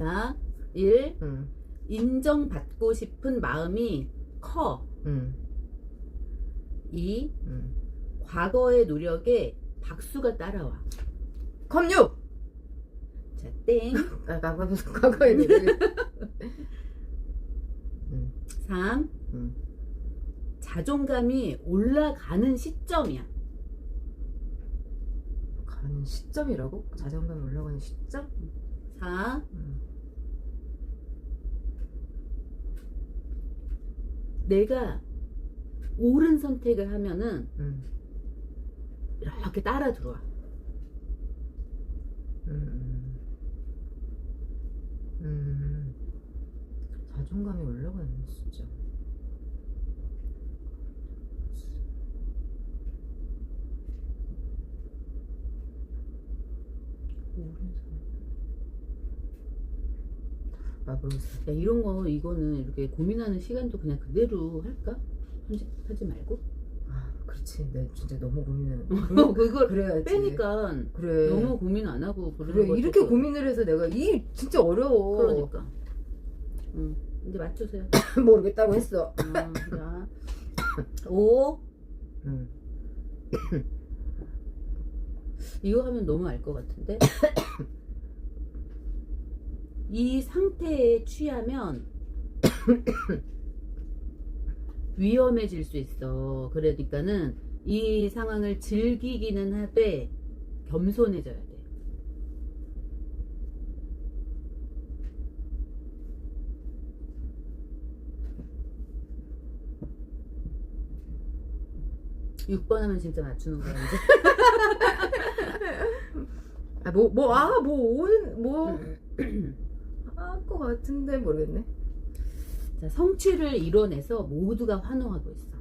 자, 1. 응. 인정받고 싶은 마음이 커. 응. 2. 응. 과거의 노력에 박수가 따라와. 컴유. 자, 땡. 아, 과거 과거의. 응. 3. 응. 자존감이 올라가는 시점이야. 가는 시점이라고? 자존감이 올라가는 시점? 4. 응. 내가 옳은 선택을 하면은 응. 이렇게 따라 들어와. 음. 음. 자존감이 올라가는 진짜. 아, 모르겠어. 야, 이런 거, 이거는 이렇게 고민하는 시간도 그냥 그대로 할까? 편집하지 말고? 아, 그렇지. 내가 진짜 너무 고민을. 그걸 그래야지. 빼니까 그래. 너무 고민 안 하고 그래. 이렇게 고민을 해서 내가 이 진짜 어려워. 그러니까. 응. 이제 맞추세요. 모르겠다고 했어. 어, 자. 5. 응. 이거 하면 너무 알 것 같은데? 이 상태에 취하면 위험해질 수 있어. 그러니까는 이 상황을 즐기기는 하되 겸손해져야 돼. 육번 하면 진짜 맞추는 거야, 이제. 아, 뭐, 뭐, 아, 뭐, 오는, 뭐, 할것 같은데, 모르겠네. 자, 성취를 이뤄내서 모두가 환호하고 있어.